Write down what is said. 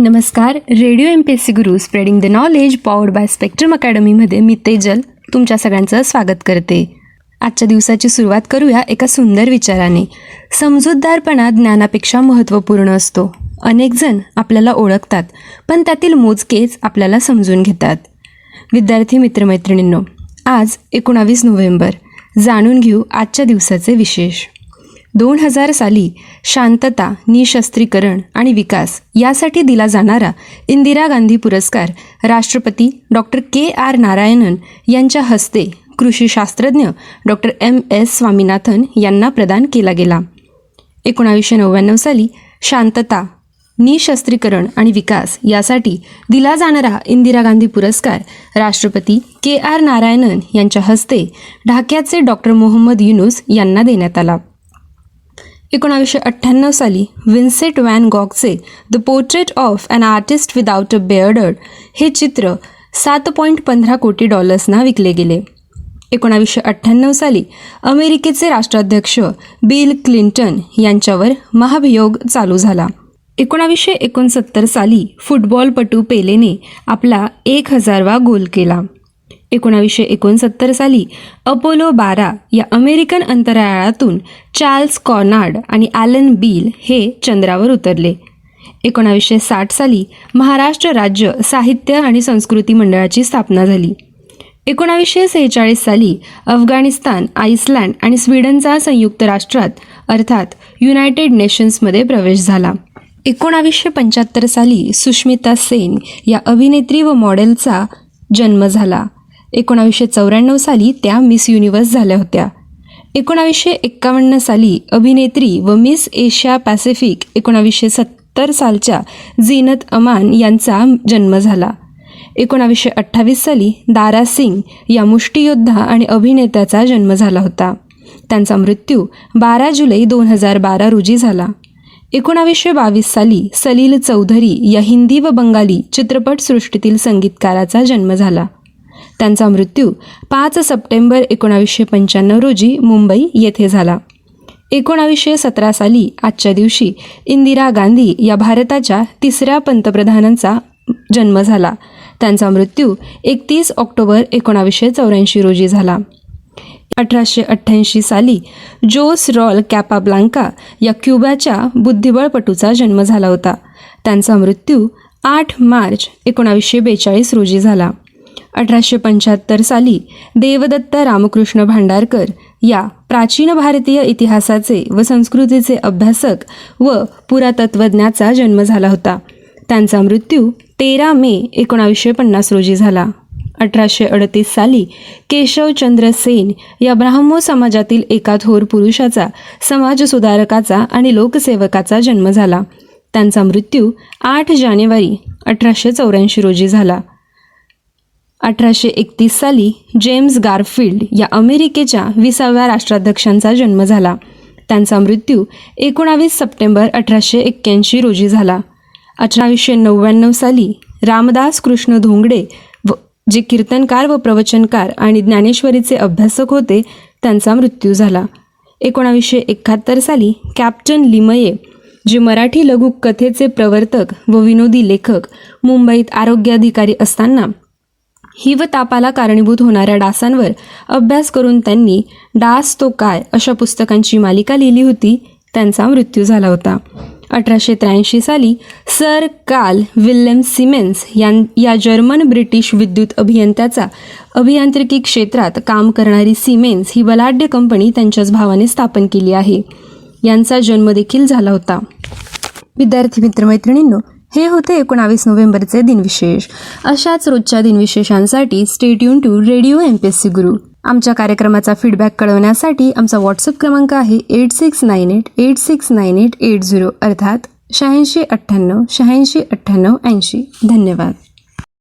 नमस्कार. Radio M P S C Guru spreading the knowledge powered by spectrum अकॅडमीमध्ये मी तेजल तुमच्या सगळ्यांचं स्वागत करते. आजच्या दिवसाची सुरुवात करूया एका सुंदर विचाराने. समजूतदारपणा ज्ञानापेक्षा महत्त्वपूर्ण असतो. अनेकजण आपल्याला ओळखतात पण त्यातील मोजकेच आपल्याला समजून घेतात. विद्यार्थी मित्रमैत्रिणींनो आज एकोणावीस नोव्हेंबर. जाणून घेऊ आजच्या दिवसाचे विशेष. दोन हजार साली शांतता निशस्त्रीकरण आणि विकास यासाठी दिला जाणारा इंदिरा गांधी पुरस्कार राष्ट्रपती डॉक्टर के आर नारायणन यांच्या हस्ते कृषी शास्त्रज्ञ डॉक्टर एम एस स्वामीनाथन यांना प्रदान केला गेला. एकोणावीसशे नव्याण्णव साली शांतता निशस्त्रीकरण आणि विकास यासाठी दिला जाणारा इंदिरा गांधी पुरस्कार राष्ट्रपती के आर नारायणन यांच्या हस्ते ढाक्याचे डॉक्टर मोहम्मद युनुस यांना देण्यात आला. एकोणावीसशे अठ्ठ्याण्णव साली Vincent van गॉगचे the portrait of an artist without a beard हे चित्र सात पॉईंट पंधरा कोटी डॉलर्सना विकले गेले. एकोणावीसशे अठ्ठ्याण्णव साली अमेरिकेचे राष्ट्राध्यक्ष बिल क्लिंटन यांच्यावर महाभियोग चालू झाला. एकोणावीसशे एकोणसत्तर साली फुटबॉलपटू पेलेने आपला एक हजारवा गोल केला. एकोणावीसशे एकोणसत्तर साली अपोलो बारा या अमेरिकन अंतराळातून चार्ल्स कॉर्नार्ड आणि ॲलन बील हे चंद्रावर उतरले. एकोणावीसशे साठ साली महाराष्ट्र राज्य साहित्य आणि संस्कृती मंडळाची स्थापना झाली. एकोणावीसशे सेहेचाळीस साली अफगाणिस्तान आइसलँड आणि स्वीडनचा संयुक्त राष्ट्रात अर्थात युनायटेड नेशन्समध्ये प्रवेश झाला. एकोणावीसशे पंच्याहत्तर साली सुष्मिता सेन या अभिनेत्री व मॉडेलचा जन्म झाला. एकोणावीसशे चौऱ्याण्णव साली त्या मिस युनिव्हर्स झाल्या होत्या. एकोणावीसशे एक्कावन्न साली अभिनेत्री व मिस एशिया पॅसिफिक एकोणावीसशे सत्तर सालच्या झीनत अमान यांचा जन्म झाला. एकोणावीसशे अठ्ठावीस साली दारा सिंग या मुष्टियोद्धा आणि अभिनेत्याचा जन्म झाला होता. त्यांचा मृत्यू बारा जुलै दोन हजार बारा रोजी झाला. एकोणावीसशे बावीस साली सलील चौधरी या हिंदी व बंगाली चित्रपटसृष्टीतील संगीतकाराचा जन्म झाला. त्यांचा मृत्यू पाच सप्टेंबर एकोणावीसशे पंच्याण्णव रोजी मुंबई येथे झाला. एकोणावीसशे सतरा साली आजच्या दिवशी इंदिरा गांधी या भारताच्या तिसऱ्या पंतप्रधानांचा जन्म झाला. त्यांचा मृत्यू एकतीस ऑक्टोबर एकोणावीसशे चौऱ्याऐंशी रोजी झाला. अठराशे अठ्ठ्याऐंशी साली जोस रॉल कॅपाब्लांका या क्युबाच्या बुद्धिबळपटूचा जन्म झाला होता. त्यांचा मृत्यू आठ मार्च एकोणावीसशे बेचाळीस रोजी झाला. अठराशे पंच्याहत्तर साली देवदत्त रामकृष्ण भांडारकर या प्राचीन भारतीय इतिहासाचे व संस्कृतीचे अभ्यासक व पुरातत्वज्ञाचा जन्म झाला होता. त्यांचा मृत्यू तेरा मे एकोणावीसशे पन्नास रोजी झाला. अठराशे अडतीस साली केशवचंद्र सेन या ब्राह्मो समाजातील एका थोर पुरुषाचा समाजसुधारकाचा आणि लोकसेवकाचा जन्म झाला. त्यांचा मृत्यू आठ जानेवारी अठराशे चौऱ्याऐंशी रोजी झाला. अठराशे एकतीस साली जेम्स गारफिल्ड या अमेरिकेच्या विसाव्या राष्ट्राध्यक्षांचा जन्म झाला. त्यांचा मृत्यू एकोणावीस सप्टेंबर अठराशे एक्क्याऐंशी रोजी झाला. अठरावीसशे नव्याण्णव साली रामदास कृष्ण धोंगडे व जे कीर्तनकार व प्रवचनकार आणि ज्ञानेश्वरीचे अभ्यासक होते त्यांचा मृत्यू झाला. एकोणावीसशे एकाहत्तर साली कॅप्टन लिमये जे मराठी लघुकथेचे प्रवर्तक व विनोदी लेखक मुंबईत आरोग्याधिकारी असताना हिवतापाला तापाला कारणीभूत होणाऱ्या डासांवर अभ्यास करून त्यांनी डास तो काय अशा पुस्तकांची मालिका लिहिली होती त्यांचा मृत्यू झाला होता. अठराशे त्र्याऐंशी साली सर काल विल्यम सिमेन्स यां या जर्मन ब्रिटिश विद्युत अभियंत्याचा अभियांत्रिकी क्षेत्रात काम करणारी सिमेन्स ही बलाढ्य कंपनी त्यांच्याच भावाने स्थापन केली आहे. यांचा जन्म देखील झाला होता. विद्यार्थी मित्रमैत्रिणींनो हे होते एकोणावीस नोव्हेंबरचे दिनविशेष. अशाच रोजच्या दिनविशेषांसाठी stay tuned to radio M P S C Guru आमच्या कार्यक्रमाचा फीडबॅक कळवण्यासाठी आमचा व्हॉट्सअप क्रमांक आहे eight six nine eight eight six nine eight eight zero अर्थात शहाऐंशी अठ्ठ्याण्णव शहाऐंशी अठ्ठ्याण्णव ऐंशी. धन्यवाद.